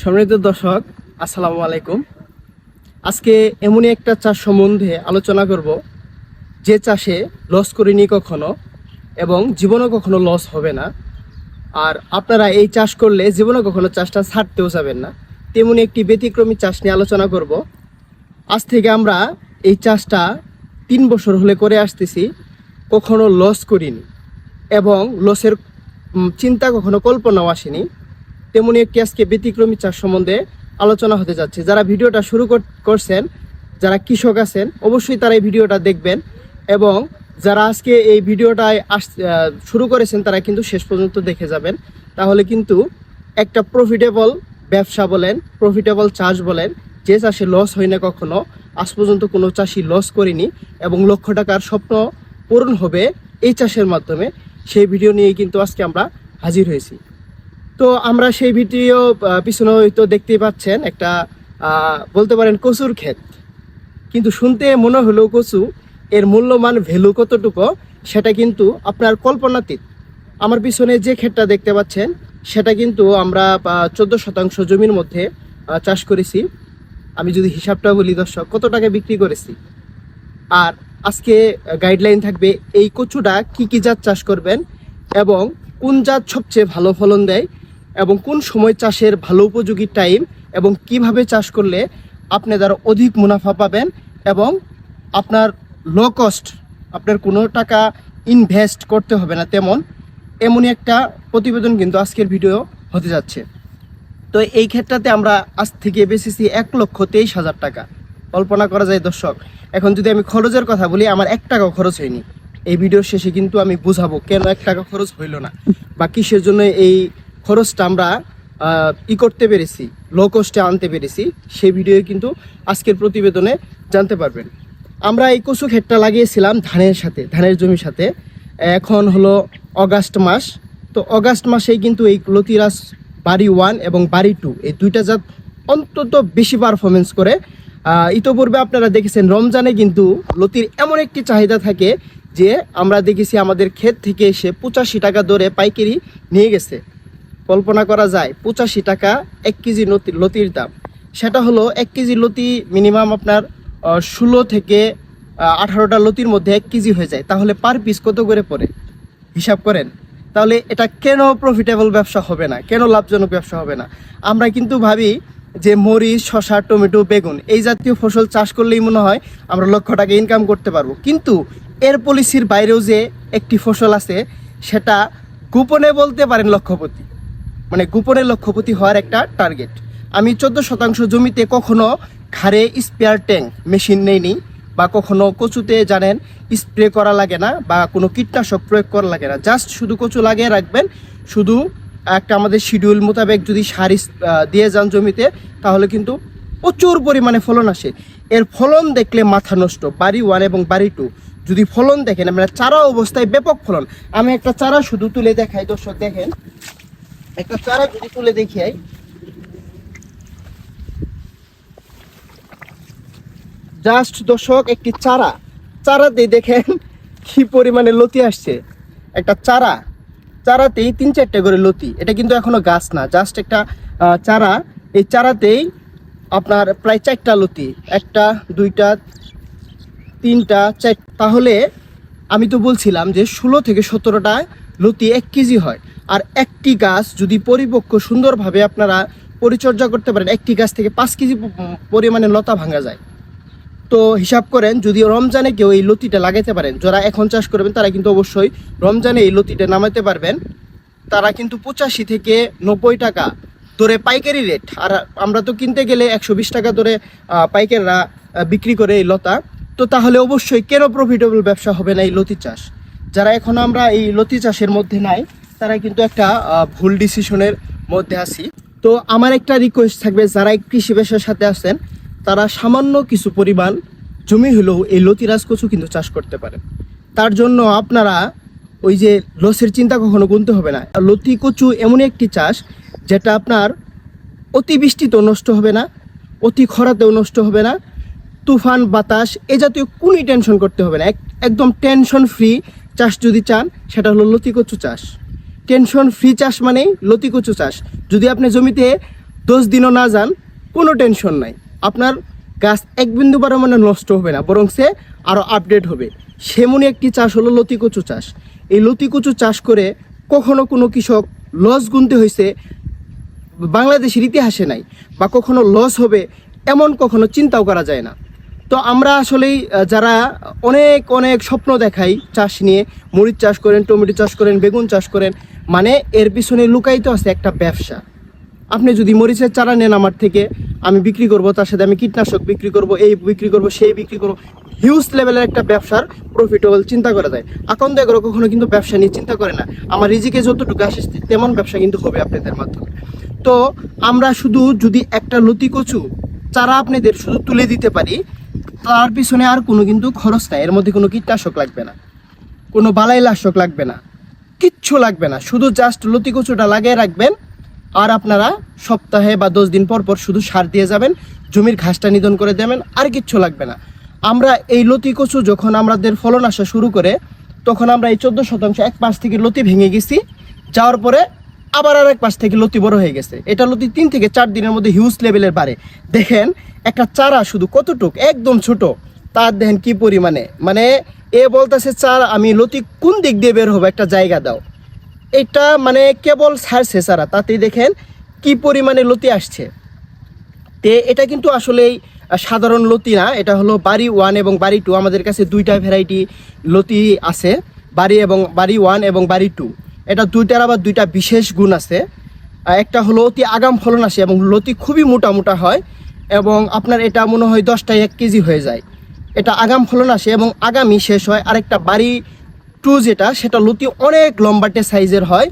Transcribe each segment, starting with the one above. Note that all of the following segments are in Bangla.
সম্মানিত দর্শক, আসসালামু আলাইকুম। আজকে এমনই একটা চাষ সম্বন্ধে আলোচনা করব। যে চাষে লস করিনি কখনো এবং জীবনও কখনো লস হবে না। আর আপনারা এই চাষ করলে জীবনে কখনো চাষটা ছাড়তেও যাবেন না। তেমনি একটি ব্যতিক্রমী চাষ নিয়ে আলোচনা করব। আজ থেকে আমরা এই চাষটা তিন বছর হলে করে আসতেছি, কখনো লস করিনি এবং লসের চিন্তা কখনো কল্পনাও আসেনি। তেমনি একটি আজকে ব্যতিক্রমী চাষ সম্বন্ধে আলোচনা হতে যাচ্ছে। যারা ভিডিওটা শুরু কর- করছেন, যারা কৃষক আছেন, অবশ্যই তারা এই ভিডিওটা দেখবেন এবং যারা আজকে এই ভিডিওটায় আস শুরু করেছেন, তারা কিন্তু শেষ পর্যন্ত দেখে যাবেন। তাহলে কিন্তু একটা প্রফিটেবল ব্যবসা বলেন প্রফিটেবল চাষ বলেন, যে চাষে লস হয় না কখনো, আজ পর্যন্ত কোনো চাষি লস করেনি এবং লক্ষ টাকার স্বপ্ন পূরণ হবে এই চাষের মাধ্যমে, সেই ভিডিও নিয়ে কিন্তু আজকে আমরা হাজির হয়েছি। তো আমরা সেই ভিডিও পিছনে হয়তো দেখতেই পাচ্ছেন একটা বলতে পারেন কচুর ক্ষেত। কিন্তু শুনতে মনে হলো কচু, এর মূল্যমান ভ্যালু কতটুকু, সেটা কিন্তু আপনার কল্পনাতীত। আমার পিছনে যে ক্ষেতটা দেখতে পাচ্ছেন, সেটা কিন্তু আমরা চোদ্দ শতাংশ জমির মধ্যে চাষ করেছি। আমি যদি হিসাবটা বলি, দর্শক, কত টাকা বিক্রি করেছি? আর আজকে গাইডলাইন থাকবে, এই কচুটা কি কি জাত চাষ করবেন এবং কোন জাত সবচেয়ে ভালো ফলন দেয়? এবং কোন সময় চাষের ভালো উপযোগী টাইম এবং কীভাবে চাষ করলে আপনি দ্বারা অধিক মুনাফা পাবেন এবং আপনার লো কস্ট আপনার কোনো টাকা ইনভেস্ট করতে হবে না তেমন, এমনই একটা প্রতিবেদন কিন্তু আজকের ভিডিও হতে যাচ্ছে। তো এই ক্ষেত্রতে আমরা আজ থেকে বেচেছি এক লক্ষ তেইশ হাজার টাকা। কল্পনা করা যায় দর্শক, এখন যদি আমি খরচের কথা বলি, আমার এক টাকাও খরচ হয়নি। এই ভিডিওর শেষে কিন্তু আমি বুঝাবো কেন এক টাকা খরচ হইল না, বা কিসের জন্য এই খরচটা আমরা ই করতে পেরেছি লো কস্টে আনতে পেরেছি, সেই ভিডিও কিন্তু আজকের প্রতিবেদনে জানতে পারবেন। আমরা এই কচু ক্ষেতটা লাগিয়েছিলাম ধানের সাথে, ধানের জমির সাথে। এখন হলো অগাস্ট মাস। তো অগাস্ট মাসেই কিন্তু এই লতিরাস বাড়ি ওয়ান এবং বাড়ি টু এই দুইটা জাত অন্তত বেশি পারফরমেন্স করে। ইতোপূর্বে আপনারা দেখেছেন রমজানে কিন্তু লতির এমন একটি চাহিদা থাকে যে আমরা দেখেছি আমাদের ক্ষেত থেকে এসে পঁচাশি টাকা দরে পাইকারি নিয়ে গেছে। কল্পনা করা যায়, পঁচাশি টাকা এক কেজি লতি- লতির দাম। সেটা হলো এক কেজি লতি মিনিমাম আপনার ষোলো থেকে আঠারোটা লতির মধ্যে এক কেজি হয়ে যায়। তাহলে পার পিস কত করে পড়ে? হিসাব করেন। তাহলে এটা কেন প্রফিটেবল ব্যবসা হবে না? কেন লাভজনক ব্যবসা হবে না? আমরা কিন্তু ভাবি যে মরিচ, শসা, টমেটো, বেগুন, এই জাতীয় ফসল চাষ করলেই মনে হয় আমরা লক্ষ টাকা ইনকাম করতে পারব। কিন্তু এর পলিসির বাইরেও যে একটি ফসল আছে, সেটা গোপনে বলতে পারেন লক্ষপতি। মানে গোপনে লক্ষ্যপতি হওয়ার একটা টার্গেট আমি চোদ্দ শতাংশ জমিতে কখনো ঘাড়ে স্পেয়ার ট্যাঙ্ক মেশিন নেইনি বা কখনো কচুতে, জানেন স্প্রে করা লাগে না বা কোনো কীটনাশক প্রয়োগ করা লাগে না। জাস্ট শুধু কচু লাগিয়ে রাখবেন, শুধু একটা আমাদের শিডিউল মোতাবেক যদি সার দিয়ে যান জমিতে, তাহলে কিন্তু প্রচুর পরিমাণে ফলন আসে। এর ফলন দেখলে মাথা নষ্ট, বাড়ি ওয়ান এবং বাড়ি টু। যদি ফলন দেখেন, আমরা চারা অবস্থায় ব্যাপক ফলন। আমি একটা চারা শুধু তুলে দেখাই, দর্শক দেখেন। একটা চারা যদি তুলে দেখিয়াই জাস্ট দর্শক, একটি চারা। চারা দিয়ে দেখেন কি পরিমাণে লতি আসছে। একটা চারা। চারাতেই তিন চারটে করে লতি। এটা কিন্তু এখনও গাছ না। জাস্ট একটা চারা। এই চারাতেই আপনার প্রায় চারটা লতি। একটা, দুইটা, তিনটা, চার তাহলে আমি তো বলছিলাম যে ষোলো থেকে সতেরোটা লতি এক কেজি হয়। আর একটি গাছ যদি পরিপক্ক সুন্দরভাবে আপনারা পরিচর্যা করতে পারেন একটি গাছ থেকে পাঁচ কেজি পরিমাণে লতা ভাঙা যায়। তো হিসাব করেন যদি রমজানে কেউ এই লতিটা লাগাইতে পারেন যারা এখন চাষ করবেন তারা কিন্তু অবশ্যই রমজানে এই লতিটা নামাতে পারবেন। তারা কিন্তু পঁচাশি থেকে নব্বই টাকা দরে পাইকারি রেট। আর আমরা তো কিনতে গেলে একশো বিশ টাকা আহ, পাইকাররা বিক্রি করে এই লতা। তো তাহলে অবশ্যই কেন প্রফিটেবল ব্যবসা হবে না এই লতি চাষ? যারা এখন আমরা এই লতি চাষের মধ্যে নাই তারা কিন্তু একটা ভুল ডিসিশনের মধ্যে আছি। তো আমার একটা রিকোয়েস্ট থাকবে যারা কৃষি ব্যবসার সাথে আছেন, তারা সামান্য কিছু পরিমাণ জমি হলেও এই লতিরাজ কচু কিন্তু চাষ করতে পারেন। তার জন্য আপনারা ওই যে লসের চিন্তা কখনো গুনতে হবে না। লতি কচু এমন একটি চাষ, যেটা আপনার অতিবৃষ্টিতেও নষ্ট হবে না, অতি খরাতেও নষ্ট হবে না, তুফান, বাতাস, এ জাতীয় কোনই টেনশন করতে হবে না। এক- একদম টেনশন ফ্রি চাষ যদি চান, সেটা হলো লতি কচু চাষ। টেনশন, ফ্রি চাষ মানেই লতি কচু চাষ। যদি আপনি জমিতে দশ দিনও না যান, কোনো টেনশন নাই। আপনার গাছ এক বিন্দু পরিমাণে নষ্ট হবে না বরং সে আরও আপডেট হবে। সেমনই একটি চাষ হলো লতি কচু চাষ। এই লতি কচু চাষ করে কখনো কোনো কৃষক লস গুনতে হয়েছে বাংলাদেশের ইতিহাসে নাই, বা কখনো লস হবে এমন কখনো চিন্তাও করা যায় না। তো আমরা আসলেই যারা অনেক অনেক স্বপ্ন দেখাই চাষ নিয়ে, মরিচ চাষ করেন, টমেটো চাষ করেন, বেগুন চাষ করেন মানে এর পিছনে লুকায়িত আছে একটা ব্যবসা। আপনি যদি মরিচের চারা নেন আমার থেকে, আমি বিক্রি করব, তার সাথে আমি কীটনাশক বিক্রি করব, এই বিক্রি করব, সেই বিক্রি করব হিউজ লেভেলের একটা ব্যবসার প্রফিটেবল চিন্তা করা যায়। আকন্দ এগুলো কখনো কিন্তু ব্যবসা নিয়ে চিন্তা করে না। আমার রিজিকে যতটুকু আসে, তেমন ব্যবসা কিন্তু হবে আপনাদের মাধ্যমে। তো আমরা শুধু যদি একটা লতি কচু, চারা আপনাদের শুধু তুলে দিতে পারি তার পিছনে আর কোনো কিন্তু খরচ নাই। এর মধ্যে কোনো কীটনাশক লাগবে না। কোনো বালাই লাশক লাগবে না। কিচ্ছু লাগবে না। শুধু জাস্ট লতি কচুটা লাগিয়ে রাখবেন আর আপনারা সপ্তাহে বা দশ দিন পর পর শুধু সার দিয়ে যাবেন, জমির ঘাসটা নিধন করে দেবেন, আর কিচ্ছু লাগবে না। আমরা এই লতি কচু যখন আমাদের ফলন আসা শুরু করে, তখন আমরা এই চোদ্দ শতাংশ এক পাশ থেকে লতি ভেঙে গেছি। যাওয়ার পরে আবার আর এক পাশ থেকে লতি বড় হয়ে গেছে। এটা লতি তিন থেকে চার দিনের মধ্যে হিউজ লেভেলের বাড়ে। দেখেন একটা চারা শুধু কতটুক? একদম ছোট। তার দেখেন কি পরিমাণে। মানে এ বলতেছে চার, আমি লতি কোন দিক দিয়ে বের হব একটা জায়গা দাও। এটা মানে কেবল ছাড়ছে চারা। তাতেই দেখেন কি পরিমাণে লতি আসছে। তে এটা কিন্তু আসলেই সাধারণ লতি না। এটা হলো বাড়ি ওয়ান এবং বাড়ি টু। আমাদের কাছে দুইটা ভ্যারাইটি লতি আছে, বাড়ি এবং বাড়ি ওয়ান এবং বাড়ি টু। এটা দুইটার আবার দুইটা বিশেষ গুণ আছে। একটা হলো অতি আগাম ফলন আসে এবং লতি খুবই মোটা মোটা হয়। এবং আপনার এটা মনে হয় দশটায় এক কেজি হয়ে যায়। এটা আগাম ফলন আসে এবং আগামী শেষ হয় আরেকটা বাড়ি টু যেটা, সেটা লতি অনেক লম্বাটে সাইজের হয়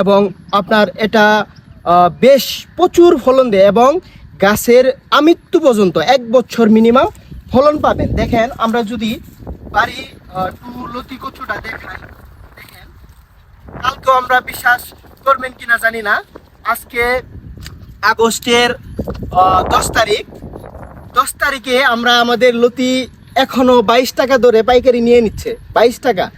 এবং আপনার এটা বেশ প্রচুর ফলন দেয় এবং গাছের আমৃত্যু পর্যন্ত এক বছর মিনিমাম ফলন পাবেন। দেখেন, আমরা যদি বাড়ি টু লতি কচুটা দেখাই, দেখেন, কালকেও আমরা বিশ্বাস করবেন কিনা জানি না। আজকে আগস্টের দশ তারিখ। দশ তারিখে আমরা আমাদের লতি এখনও বাইশ টাকা দরে পাইকারি নিয়ে নিচ্ছে। বাইশ টাকা।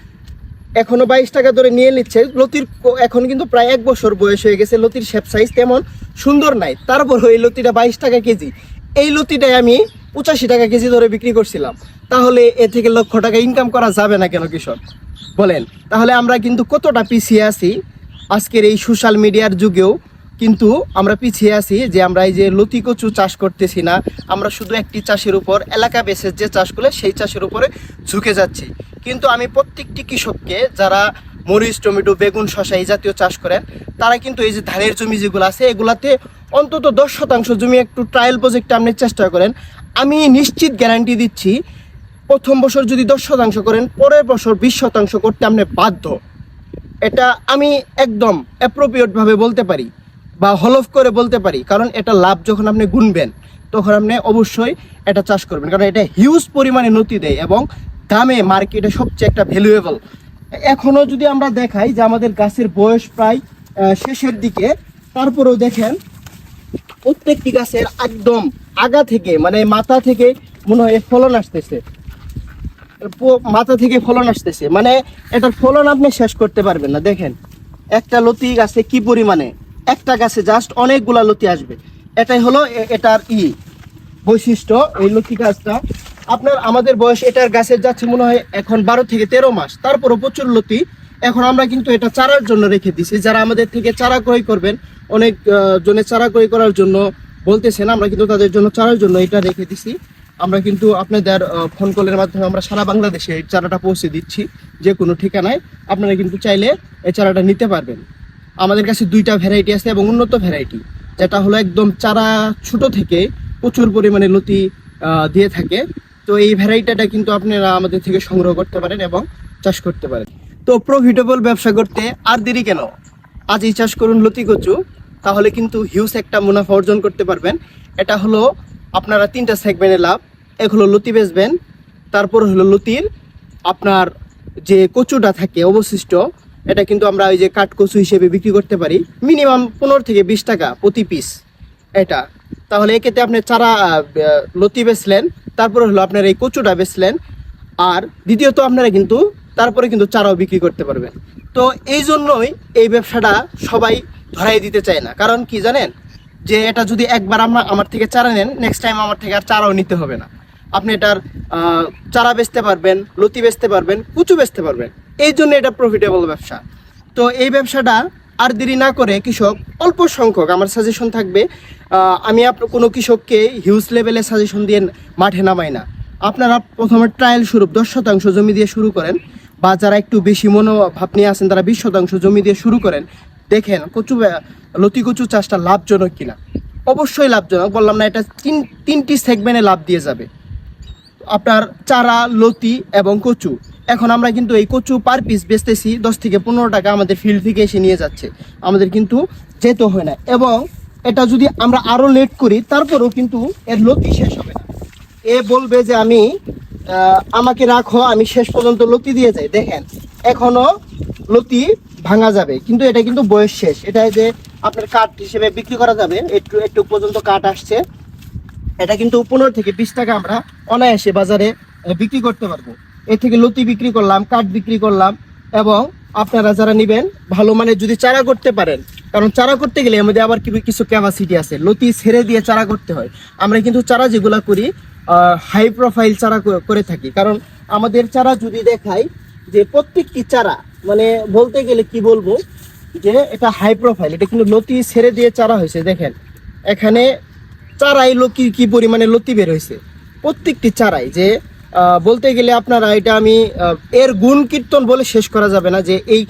এখনও বাইশ টাকা ধরে নিয়ে নিচ্ছে। লতির এখন কিন্তু প্রায় এক বছর বয়স হয়ে গেছে। লতির শেপ সাইজ তেমন সুন্দর নাই। তারপর এই লতিটা বাইশ টাকা কেজি। এই লতিটাই আমি পঁচাশি টাকা কেজি ধরে বিক্রি করছিলাম। তাহলে এ থেকে লক্ষ টাকা ইনকাম করা যাবে না কেন কৃষক? বলেন। তাহলে আমরা কিন্তু কতটা পিছিয়ে আছি আজকের এই সোশ্যাল মিডিয়ার যুগেও? কিন্তু আমরা পিছিয়ে আছি যে আমরা এই যে লতি কচু চাষ করতেছি না, আমরা শুধু একটি চাষের উপর, এলাকা বেসে যে চাষ করলে সেই চাষের উপরে ঝুঁকে যাচ্ছি। কিন্তু আমি প্রত্যেকটি কৃষককে, যারা মরিচ, টমেটো, বেগুন শশা এই জাতীয় চাষ করেন, তারা কিন্তু এই যে ধানের জমি যেগুলো আছে, এগুলাতে অন্তত দশ শতাংশ জমি একটু ট্রায়াল প্রজেক্টে আপনি চেষ্টা করেন। আমি নিশ্চিত গ্যারান্টি দিচ্ছি, প্রথম বছর যদি দশ শতাংশ করেন, পরের বছর বিশ শতাংশ করতে আপনি বাধ্য। এটা আমি একদম অ্যাপ্রোপ্রিয়েটভাবে বলতে পারি। বা হলফ করে বলতে পারি, কারণ এটা লাভ যখন আপনি গুনবেন, তখন আপনি অবশ্যই এটা চাষ করবেন, কারণ এটা হিউজ পরিমাণে নতি দেয় এবং দামে মার্কেটে সবচেয়ে একটা ভ্যালুয়েবল এখনও যদি আমরা দেখাই যে আমাদের গাছের বয়স প্রায় শেষের দিকে, তারপরেও দেখেন প্রত্যেকটি গাছের একদম আগা থেকে মানে মাথা থেকে মনে হয় ফলন আসতেছে। মাথা থেকে ফলন আসতেছে মানে এটার ফলন আপনি শেষ করতে পারবেন না, দেখেন। একটা লতি গাছে কি পরিমাণে? একটা গাছে জাস্ট অনেকগুলা লতি আসবে। এটাই হলো এটার ই বৈশিষ্ট্য এই লতি গাছটা। আপনার আমাদের বয়স এটার গাছের যাচ্ছে মনে হয় এখন বারো থেকে তেরো মাস। তারপরও প্রচুর লতি। এখন আমরা কিন্তু এটা চারার জন্য রেখে দিছি। যারা আমাদের থেকে চারা ক্রয় করবেন, অনেক জনে চারা ক্রয় করার জন্য বলতেছেন, আমরা কিন্তু তাদের জন্য চারার জন্য এটা রেখে দিছি। আমরা কিন্তু আপনাদের ফোন কলের মাধ্যমে আমরা সারা বাংলাদেশে এই চারাটা পৌঁছে দিচ্ছি, যে কোনো ঠিকানায়। আপনারা কিন্তু চাইলে এই চারাটা নিতে পারবেন। আমাদের কাছে দুইটা ভ্যারাইটি আছে এবং উন্নত ভ্যারাইটি যেটা হলো একদম চারা ছোট থেকে প্রচুর পরিমাণে লতি দিয়ে থাকে। তো এই ভ্যারাইটিটা কিন্তু আপনারা আমাদের থেকে সংগ্রহ করতে পারেন এবং চাষ করতে পারেন। তো প্রফিটেবল ব্যবসা করতে আর দেরি কেন? আজই চাষ করুন লতি কচু, তাহলে কিন্তু হিউজ একটা মুনাফা অর্জন করতে পারবেন। এটা হলো আপনারা তিনটা সেগমেন্টে লাভ। এক হলো লতি বেচবেন, তারপর হলো লতির আপনার যে কচুটা থাকে অবশিষ্ট এটা কিন্তু আমরা ওই যে কাঠ কচু হিসেবে বিক্রি করতে পারি। মিনিমাম পনেরো থেকে বিশ টাকা প্রতি পিস এটা। তাহলে এক্ষেত্রে আপনি চারা লতি বেচলেন, তারপরে হলো আপনার এই কচুটা বেচলেন, আর দ্বিতীয়ত আপনারা কিন্তু তারপরে কিন্তু চারাও বিক্রি করতে পারবেন। তো এই জন্যই এই ব্যবসাটা সবাই ধরাই দিতে চায় না। কারণ কি জানেন? যে এটা যদি একবার আমরা আমার থেকে চারা নেন নেক্সট টাইম আমার থেকে আর চারাও নিতে হবে না। আপনি এটার চারা বেচতে পারবেন, লতি বেচতে পারবেন, কুচু বেচতে পারবেন। এই জন্য এটা প্রফিটেবল ব্যবসা। তো এই ব্যবসাটা আর দেরি না করে কৃষক অল্প সংখ্যক, আমার সাজেশন থাকবে আমি কোনো কৃষককে হিউজ লেভেলে সাজেশন দিয়ে মাঠে নামাই না। আপনারা প্রথমে ট্রায়াল স্বরূপ দশ শতাংশ জমি দিয়ে শুরু করেন, বা যারা একটু বেশি মনোভাব নিয়ে আছেন, তারা বিশ শতাংশ জমি দিয়ে শুরু করেন। দেখেন কচু লতি কচু চাষটা লাভজনক কিনা। অবশ্যই লাভজনক, বললাম না, এটা তিন তিনটি সেগমেন্টে লাভ দিয়ে যাবে। আপনার চারা, লতি এবং কচু। এখন আমরা কিন্তু এই কচু পার পিস বেচতেছি দশ থেকে পনেরো টাকা আমাদের ফিল্ড থেকে এসে নিয়ে যাচ্ছে। আমাদের কিন্তু যেতে হয় না। এবং এটা যদি আমরা আরও লেট করি, তারপরেও কিন্তু এর লতি শেষ হবে না। এ বলবে যে আমি আমাকে রাখো, আমি শেষ পর্যন্ত লতি দিয়ে যাই। দেখেন, এখনও লতি ভাঙা যাবে, কিন্তু এটা কিন্তু বয়স শেষ। এটা যে আপনার কাঠ হিসেবে বিক্রি করা যাবে, একটু একটু পর্যন্ত কাঠ আসছে। এটা কিন্তু পনেরো থেকে বিশ টাকা আমরা অনায়াসে বাজারে বিক্রি করতে পারব। এর থেকে লতি বিক্রি করলাম, কাঠ বিক্রি করলাম এবং আপনারা যারা নেবেন, ভালো মানে যদি চারা করতে পারেন, কারণ চারা করতে গেলে আমাদের আবার কিছু ক্যাপাসিটি আছে। লতি ছেড়ে দিয়ে চারা করতে হয়। আমরা কিন্তু চারা যেগুলা করি হাই প্রোফাইল চারা করে থাকি। কারণ আমাদের চারা যদি দেখাই যে প্রত্যেকটি চারা মানে বলতে গেলে কি বলব, যে এটা হাই প্রোফাইল এটা কিন্তু লতি ছেড়ে দিয়ে চারা হয়েছে। দেখেন, এখানে চারাই লতি কি পরিমাণে লতি বের হয়েছে? প্রত্যেকটি চারাই যে বলতে গেলে আপনারা এটা আমি এর গুণ কীর্তন বলে শেষ করা যাবে না যে এই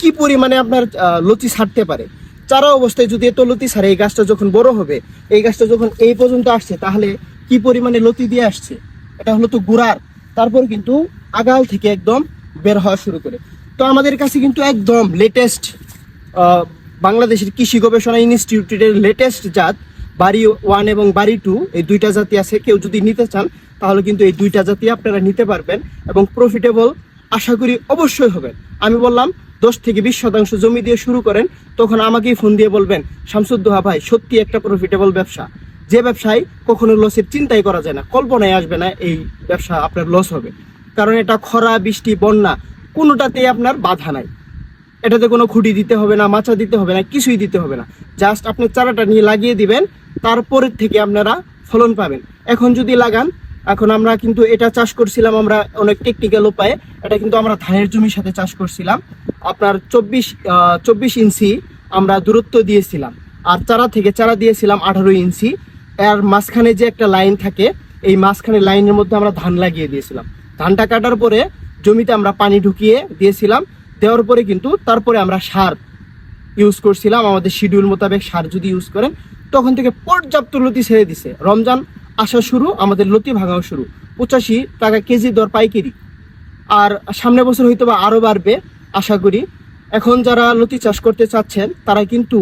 কি পরিমাণে আপনার লতি ছাড়তে পারে। চারা অবস্থায় যদি এত লতি ছাড়ে, এই গাছটা যখন বড় হবে, এই গাছটা যখন এই পর্যন্ত আসছে, তাহলে কি পরিমাণে লতি দিয়ে আসছে? এটা হলো তো গুড়ার। তারপর কিন্তু আগাল থেকে একদম বের হওয়া শুরু করে। তো আমাদের কাছে কিন্তু একদম লেটেস্ট বাংলাদেশের কৃষি গবেষণা ইনস্টিটিউটের লেটেস্ট জাত বাড়ি ওয়ান এবং বাড়ি টু এই দুইটা জাতি আছে। কেউ যদি নিতে চান তাহলে কিন্তু এই দুইটা জাতি আপনারা নিতে পারবেন এবং প্রফিটেবল আশা করি অবশ্যই হবেন আমি বললাম, দশ থেকে বিশ শতাংশ জমি দিয়ে শুরু করেন, তখন আমাকেই ফোন দিয়ে বলবেন শামসুদ্দোহা ভাই, সত্যি একটা প্রফিটেবল ব্যবসা। যে ব্যবসায় কখনো লসের চিন্তাই করা যায় না কল্পনায় আসবে না এই ব্যবসা আপনার লস হবে। কারণ এটা খরা, বৃষ্টি, বন্যা, কোনোটাতেই আপনার বাধা নাই। এটাতে কোনো খুঁটি দিতে হবে না, মাচা দিতে হবে না, কিছুই দিতে হবে না। জাস্ট আপনি চারাটা নিয়ে লাগিয়ে দিবেন, তারপরের থেকে আপনারা ফলন পাবেন। এখন যদি লাগান এখন আমরা কিন্তু এটা চাষ করছিলাম আমরা অনেক টেকনিক্যাল উপায়ে। এটা কিন্তু আমরা ধানের জমির সাথে চাষ করছিলাম। আপনার চব্বিশ চব্বিশ ইঞ্চি আমরা দূরত্ব দিয়েছিলাম। আর চারা থেকে চারা দিয়েছিলাম আঠারো ইঞ্চি। এর মাঝখানে যে একটা লাইন থাকে, এই মাঝখানে লাইনের মধ্যে আমরা ধান লাগিয়ে দিয়েছিলাম। ধানটা কাটার পরে জমিতে আমরা পানি ঢুকিয়ে দিয়েছিলাম। দেওয়ার পরে কিন্তু তারপরে আমরা সার ইউজ করছিলাম। আমাদের শিডিউল মোতাবেক সার যদি ইউজ করেন, তখন থেকে পর্যাপ্ত লতি ছেড়ে দিছে। রমজান আসা শুরু, আমাদের লতি ভাঙাও শুরু। পঁচাশি টাকা কেজি দর পাইকারি। আর সামনের বছর হয়তো বা আরও বাড়বে, আশা করি। এখন যারা লতি চাষ করতে চাচ্ছেন, তারা কিন্তু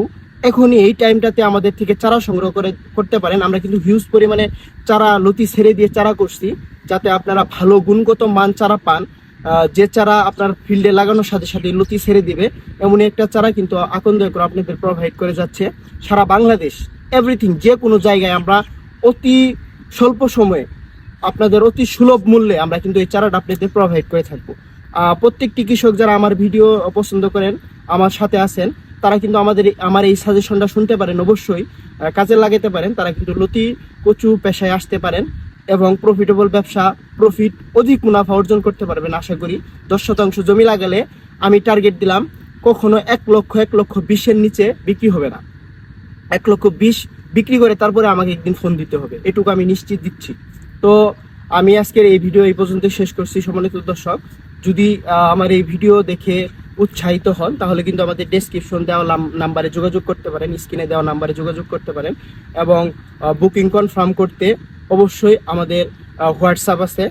এখনই এই টাইমটাতে আমাদের থেকে চারা সংগ্রহ করে, করতে পারেন। আমরা কিন্তু হিউজ পরিমাণে চারা, লতি ছেড়ে দিয়ে চারা করছি, যাতে আপনারা ভালো গুণগত মান চারা পান। যে চারা আপনার ফিল্ডে লাগানোর সাথে সাথে লতি ছেড়ে দিবে, এমনই একটা চারা কিন্তু আকন্দ করে আপনাদের প্রোভাইড করে যাচ্ছে। সারা বাংলাদেশ এভরিথিং যে কোনো জায়গায় আমরা অতি স্বল্প সময়ে আপনাদের অতি সুলভ মূল্যে আমরা কিন্তু এই চারাটা আপনাদের প্রোভাইড করে থাকব। প্রত্যেকটি কৃষক যারা আমার ভিডিও পছন্দ করেন, আমার সাথে আছেন, তারা কিন্তু আমাদের আমার এই সাজেশনটা শুনতে পারেন অবশ্যই। কাজে লাগাতে পারেন, তারা কিন্তু লতি, কচু পেশায় আসতে পারেন এবং প্রফিটেবল ব্যবসা প্রফিট অধিক মুনাফা অর্জন করতে পারবেন আশা করি। দশ শতাংশ জমি লাগালে আমি টার্গেট দিলাম, কখনো এক লক্ষ এক লক্ষ বিশের নিচে বিক্রি হবে না। এক লক্ষ বিশ বিক্রি করে তারপরে আমাকে একদিন ফোন দিতে হবে। এটুকু আমি নিশ্চিত দিচ্ছি। তো আমি আজকের এই ভিডিও এই পর্যন্ত শেষ করছি সম্মানিত দর্শক। যদি আমার এই ভিডিও দেখে উৎসাহিত হন, তাহলে কিন্তু আমাদের ডেসক্রিপশন দেওয়া নাম্বারে যোগাযোগ করতে পারেন স্ক্রিনে দেওয়া নাম্বারে যোগাযোগ করতে পারেন এবং বুকিং কনফার্ম করতে অবশ্যই আমাদের হোয়াটসঅ্যাপ আছে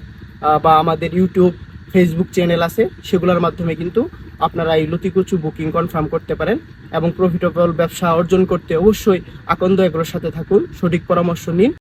বা আমাদের ইউটিউব ফেসবুক চ্যানেল আছে, সেগুলোর মাধ্যমে কিন্তু আপনারা এই লতিকুচু বুকিং কনফার্ম করতে পারেন এবং প্রফিটেবল ব্যবসা অর্জন করতে অবশ্যই আকন্দ এগ্রোর সাথে থাকুন। সঠিক পরামর্শ নিন।